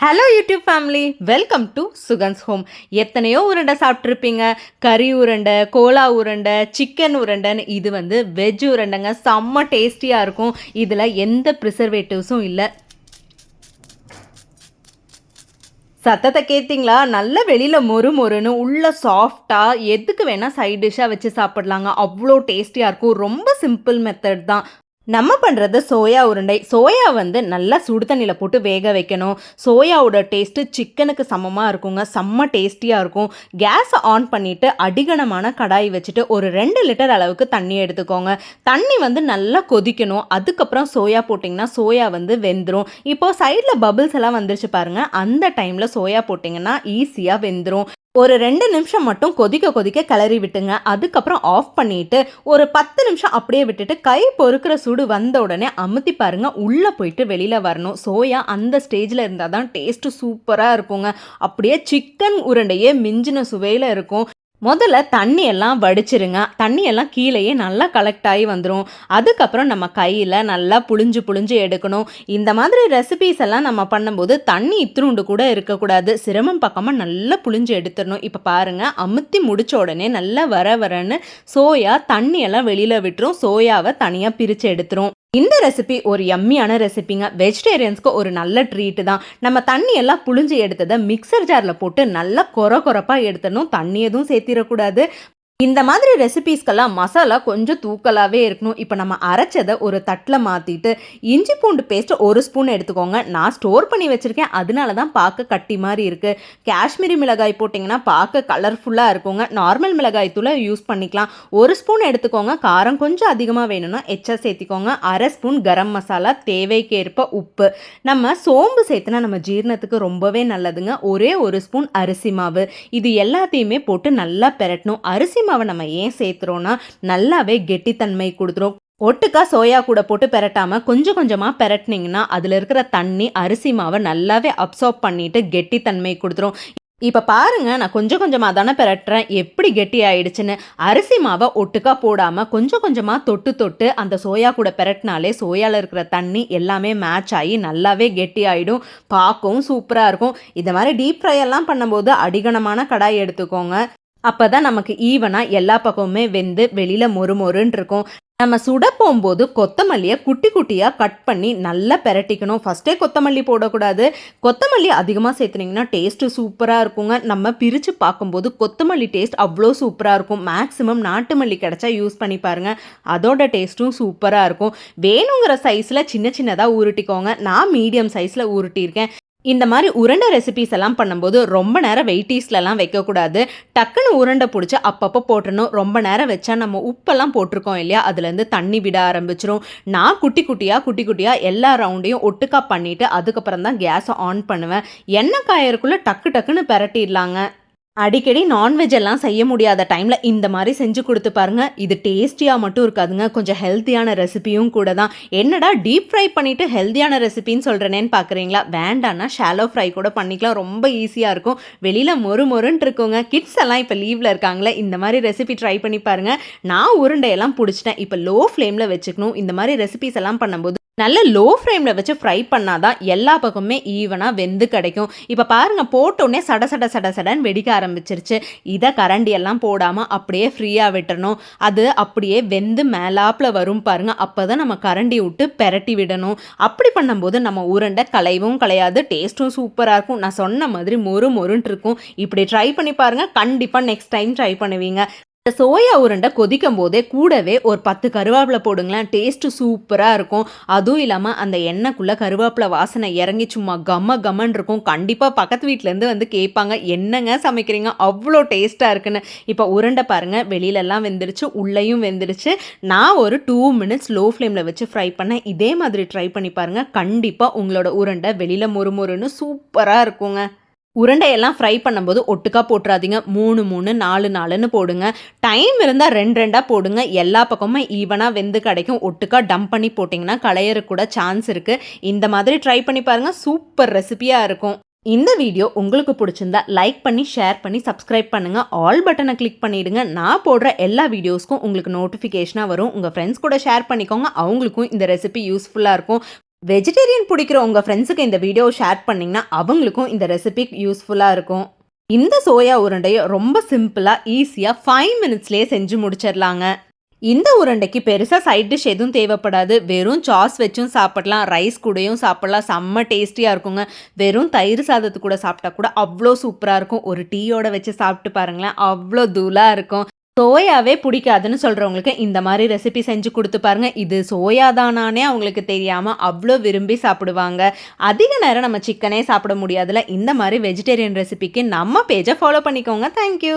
Hello YouTube family welcome to Sugan's home எத்தனையோ உருண்டை சாப்பிட்ருப்பீங்க கறி உருண்டை கோலா உருண்டை சிக்கன் உருண்டைன்னு இது வந்து வெஜ் உருண்டைங்க. செம்ம டேஸ்டியாக இருக்கும். இதில் எந்த ப்ரிசர்வேட்டிவ்ஸும் இல்லை. சத்தத்தை கேட்டிங்களா நல்ல வெளியில் மொறு மொறுன்னு உள்ள சாஃப்டாக எதுக்கு வேணால் சைட் டிஷ்ஷாக வச்சு சாப்பிட்லாங்க. அவ்வளோ டேஸ்டியாக இருக்கும். ரொம்ப சிம்பிள் மெத்தட் தான். நம்ம பண்ணுறது சோயா உருண்டை. சோயா வந்து நல்லா சுடு தண்ணியில் போட்டு வேக வைக்கணும். சோயாவோட டேஸ்ட்டு சிக்கனுக்கு சமமாக இருக்குங்க. செம்ம டேஸ்டியாக இருக்கும். கேஸை ஆன் பண்ணிவிட்டு அடிகனமான கடாய் வச்சுட்டு ஒரு ரெண்டு லிட்டர் அளவுக்கு தண்ணி எடுத்துக்கோங்க. தண்ணி வந்து நல்லா கொதிக்கணும். அதுக்கப்புறம் சோயா போட்டிங்கன்னா சோயா வந்து வெந்துடும் இப்போது சைடில் பபுள்ஸ் எல்லாம் வந்துருச்சு பாருங்கள் அந்த டைமில் சோயா போட்டிங்கன்னா ஈஸியாக வெந்துடும் ஒரு ரெண்டு நிமிஷம் மட்டும் கொதிக்க கொதிக்க கிளறி விட்டுங்க. அதுக்கப்புறம் ஆஃப் பண்ணிட்டு ஒரு பத்து நிமிஷம் அப்படியே விட்டுட்டு கை பொறுக்கிற சூடு வந்த உடனே அமுத்தி பாருங்கள் உள்ளே போயிட்டு வெளியில் வரணும். சோயா அந்த ஸ்டேஜில் இருந்தால் தான் டேஸ்ட்டு சூப்பராக இருக்குங்க. அப்படியே சிக்கன் உருண்டையே மிஞ்சின சுவையில் இருக்கும். முதல்ல தண்ணியெல்லாம் வடிச்சிருங்க. தண்ணியெல்லாம் கீழேயே நல்லா கலெக்ட் ஆகி வந்துடும் அதுக்கப்புறம் நம்ம கையில் நல்லா புளிஞ்சு புளிஞ்சு எடுக்கணும். இந்த மாதிரி ரெசிபீஸ் எல்லாம் நம்ம பண்ணும்போது தண்ணி இத்திருண்டு கூட இருக்கக்கூடாது. சிரமம் பக்கமாக நல்லா புளிஞ்சு எடுத்துடணும். இப்போ பாருங்கள் அமுத்தி முடித்த உடனே நல்லா வர வரன்னு சோயா தண்ணியெல்லாம் வெளியில் விட்டுரும். சோயாவை தனியாக பிரித்து எடுத்துரும். இந்த ரெசிபி ஒரு எம்மியான ரெசிபிங்க வெஜிடேரியன்ஸ்க்கு ஒரு நல்ல ட்ரீட்டு தான். நம்ம தண்ணி எல்லாம் புழிஞ்சு எடுத்ததை மிக்சர் ஜாரில் போட்டு நல்லா கொர கொரப்பாக எடுத்துடணும். தண்ணி எதுவும் சேர்த்திடக்கூடாது. இந்த மாதிரி ரெசிபீஸ்க்கெல்லாம் மசாலா கொஞ்சம் தூக்கலாகவே இருக்கணும். இப்போ நம்ம அரைச்சதை ஒரு தட்டில் மாற்றிட்டு இஞ்சி பூண்டு பேஸ்ட்டு ஒரு ஸ்பூன் எடுத்துக்கோங்க. நான் ஸ்டோர் பண்ணி வச்சுருக்கேன். அதனால தான் பார்க்க கட்டி மாதிரி இருக்குது காஷ்மீரி மிளகாய் போட்டிங்கன்னா பார்க்க கலர்ஃபுல்லாக இருக்குங்க. நார்மல் மிளகாய் தூளை யூஸ் பண்ணிக்கலாம். ஒரு ஸ்பூன் எடுத்துக்கோங்க. காரம் கொஞ்சம் அதிகமாக வேணும்னா எச்சா சேர்த்திக்கோங்க. அரை ஸ்பூன் கரம் மசாலா தேவைக்கேற்ப உப்பு. நம்ம சோம்பு சேர்த்துனா நம்ம ஜீரணத்துக்கு ரொம்பவே நல்லதுங்க. ஒரே ஒரு ஸ்பூன் அரிசி மாவு. இது எல்லாத்தையுமே போட்டு நல்லா பெரட்டணும். அரிசி மாவை நம்ம ஏன் சேர்த்துறோன்னா நல்லாவே கெட்டித்தன்மை கொடுத்துரும். ஒட்டுக்கா சோயா கூட போட்டு பெரட்டாமல் கொஞ்சம் கொஞ்சமாக பெரட்டினீங்கன்னா அதில் இருக்கிற தண்ணி அரிசி மாவை நல்லாவே அப்சார்ப் பண்ணிட்டு கெட்டித்தன்மை கொடுத்துரும். இப்போ பாருங்க நான் கொஞ்சம் கொஞ்சமாக தானே பெரட்டுறேன். எப்படி கெட்டி ஆயிடுச்சுன்னு. அரிசி மாவை ஒட்டுக்கா போடாமல் கொஞ்சம் கொஞ்சமாக தொட்டு தொட்டு அந்த சோயா கூட பெரட்டினாலே சோயாவில் இருக்கிற தண்ணி எல்லாமே மேட்ச் ஆகி நல்லாவே கெட்டி ஆகிடும் பார்க்கவும் சூப்பராக இருக்கும். இந்த மாதிரி டீப் ஃப்ரை எல்லாம் பண்ணும்போது அடிகனமான கடாய் எடுத்துக்கோங்க. அப்போ தான் நமக்கு ஈவனாக எல்லா பக்கமுமே வெந்து வெளியில் மொறு மொறுன்னு இருக்கும். நம்ம சுட போகும்போது கொத்தமல்லியை குட்டி குட்டியாக கட் பண்ணி நல்லா பெரட்டிக்கணும். ஃபஸ்ட்டே கொத்தமல்லி போடக்கூடாது. கொத்தமல்லி அதிகமாக சேர்த்துனீங்கன்னா டேஸ்ட்டு சூப்பராக இருக்குங்க. நம்ம பிரித்து பார்க்கும்போது கொத்தமல்லி டேஸ்ட் அவ்வளோ சூப்பராக இருக்கும். மேக்ஸிமம் நாட்டு மல்லி கிடச்சா யூஸ் பண்ணி பாருங்கள் அதோட டேஸ்ட்டும் சூப்பராக இருக்கும். வேணுங்கிற சைஸில் சின்ன சின்னதாக உருட்டிக்கோங்க. நான் மீடியம் சைஸில் உருட்டியிருக்கேன். இந்த மாதிரி உருண்டை ரெசிபிஸ் எல்லாம் பண்ணும்போது ரொம்ப நேரம் வெயிட்டீஸ்லலாம் வைக்கக்கூடாது. டக்குன்னு உருண்டை பிடிச்சி அப்பப்போ போட்டுடணும் ரொம்ப நேரம் வச்சா நம்ம உப்பெல்லாம் போட்டிருக்கோம் இல்லையா? அதுலேருந்து தண்ணி விட ஆரம்பிச்சிரும். நான் குட்டி குட்டியாக குட்டி குட்டியாக எல்லா ரவுண்டையும் ஒட்டுக்கா பண்ணிவிட்டு அதுக்கப்புறம் தான் கேஸை ஆன் பண்ணுவேன். எண்ணெய் காயறக்குள்ளே டக்கு டக்குன்னு பெரட்டிடலாங்க. அடிக்கடி நான்வெஜ் எல்லாம் செய்ய முடியாத டைமில் இந்த மாதிரி செஞ்சு கொடுத்து பாருங்கள் இது டேஸ்டியாக மட்டும் இருக்காதுங்க. கொஞ்சம் ஹெல்த்தியான ரெசிபியும் கூட தான். என்னடா டீப் ஃப்ரை பண்ணிவிட்டு ஹெல்த்தியான ரெசிபின்னு சொல்கிறேனேன்னு பார்க்குறீங்களா வேண்டான்னா ஷாலோ ஃப்ரை கூட பண்ணிக்கலாம். ரொம்ப ஈஸியாக இருக்கும். வெளியில் மொறு மொறுன்ட்டு இருக்கோங்க. கிட்ஸ் எல்லாம் இப்போ லீவில் இருக்காங்களே இந்த மாதிரி ரெசிபி ட்ரை பண்ணி பாருங்கள் நான் உருண்டையெல்லாம் பிடிச்சிட்டேன். இப்போ லோ ஃப்ளேமில் வச்சுக்கணும். இந்த மாதிரி ரெசிபிஸ் எல்லாம் பண்ணும்போது நல்ல லோ ஃப்ளேமில் வச்சு ஃப்ரை பண்ணால் தான் எல்லா பக்கமுமே ஈவனாக வெந்து கிடைக்கும். இப்போ பாருங்கள் போட்டோடனே சட சட சட சடன்னு வெடிக்க ஆரம்பிச்சிருச்சு. இதை கரண்டி எல்லாம் போடாமல் அப்படியே ஃப்ரீயாக விட்டுறணும். அது அப்படியே வெந்து மேலாப்பில் வரும் பாருங்கள் அப்போ தான் நம்ம கரண்டி விட்டு பெரட்டி விடணும். அப்படி பண்ணும்போது நம்ம உருண்டை கலைவும் கலையாது டேஸ்ட்டும் சூப்பராக இருக்கும். நான் சொன்ன மாதிரி மொறு மொறுன்ட்டு இருக்கும். இப்படி ட்ரை பண்ணி பாருங்கள் கண்டிப்பாக நெக்ஸ்ட் டைம் ட்ரை பண்ணுவீங்க. இந்த சோயா உருண்டை கொதிக்கும் போதே கூடவே ஒரு பத்து கருவேப்பிலை போடுங்களேன். டேஸ்ட்டு சூப்பராக இருக்கும். அதுவும் இல்லாமல் அந்த எண்ணெய்க்குள்ளே கருவேப்பிலை வாசனை இறங்கி சும்மா கம்ம கம்மன் இருக்கும். கண்டிப்பாக பக்கத்து வீட்டிலேருந்து வந்து கேட்பாங்க என்னங்க சமைக்கிறீங்க? அவ்வளோ டேஸ்ட்டாக இருக்குன்னு. இப்போ உருண்டை பாருங்கள் வெளியிலலாம் வெந்துருச்சு உள்ளேயும் வெந்துருச்சு. நான் ஒரு டூ மினிட்ஸ் லோ ஃப்ளேமில் வச்சு ஃப்ரை பண்ணேன். இதே மாதிரி ட்ரை பண்ணி பாருங்கள் கண்டிப்பாக உங்களோட உருண்டை வெளியில் மொறுமொறுன்னு சூப்பராக இருக்குங்க. உருண்டையெல்லாம் ஃப்ரை பண்ணும்போது ஒட்டுக்கா போட்டுறாதீங்க. மூணு மூணு நாலு நாலுன்னு போடுங்க. டைம் இருந்தால் ரெண்டு ரெண்டாக போடுங்க. எல்லா பக்கமும் ஈவனாக வெந்து கிடைக்கும். ஒட்டுக்கா டம்ப் பண்ணி போட்டிங்கன்னா களையற கூட சான்ஸ் இருக்குது இந்த மாதிரி ட்ரை பண்ணி பாருங்கள் சூப்பர் ரெசிபியாக இருக்கும். இந்த வீடியோ உங்களுக்கு பிடிச்சிருந்தா லைக் பண்ணி ஷேர் பண்ணி சப்ஸ்கிரைப் பண்ணுங்கள் ஆல் பட்டனை கிளிக் பண்ணிவிடுங்க நான் போடுற எல்லா வீடியோஸ்க்கும் உங்களுக்கு நோட்டிஃபிகேஷனாக வரும். உங்கள் ஃப்ரெண்ட்ஸ் கூட ஷேர் பண்ணிக்கோங்க. அவங்களுக்கும் இந்த ரெசிபி யூஸ்ஃபுல்லாக இருக்கும். வெஜிடேரியன் பிடிக்கிற உங்கள் ஃப்ரெண்ட்ஸுக்கு இந்த வீடியோ ஷேர் பண்ணிங்கன்னா அவங்களுக்கும் இந்த ரெசிபி யூஸ்ஃபுல்லாக இருக்கும். இந்த சோயா உருண்டையை ரொம்ப சிம்பிளாக ஈஸியாக ஃபைவ் மினிட்ஸ்லேயே செஞ்சு முடிச்சிடலாங்க. இந்த உருண்டைக்கு பெருசாக சைட் டிஷ் எதுவும் தேவைப்படாது. வெறும் சாஸ் வச்சும் சாப்பிடலாம். ரைஸ் கூடயும் சாப்பிடலாம். செம்ம டேஸ்டியாக இருக்குங்க. வெறும் தயிர் சாதத்து கூட சாப்பிட்டா கூட அவ்வளோ சூப்பராக இருக்கும். ஒரு டீயோட வச்சு சாப்பிட்டு பாருங்களேன் அவ்வளோ தூளாக இருக்கும். சோயாவே பிடிக்காதுன்னு சொல்கிறவங்களுக்கு இந்த மாதிரி ரெசிபி செஞ்சு கொடுத்து பாருங்க. இது சோயா தானானே அவங்களுக்கு தெரியாமல் அவ்வளோ விரும்பி சாப்பிடுவாங்க. அதிக நேரம் நம்ம சிக்கனே சாப்பிட முடியாதுல. இந்த மாதிரி வெஜிடேரியன் ரெசிபிக்கு நம்ம பேஜை ஃபாலோ பண்ணிக்கோங்க. தேங்க்யூ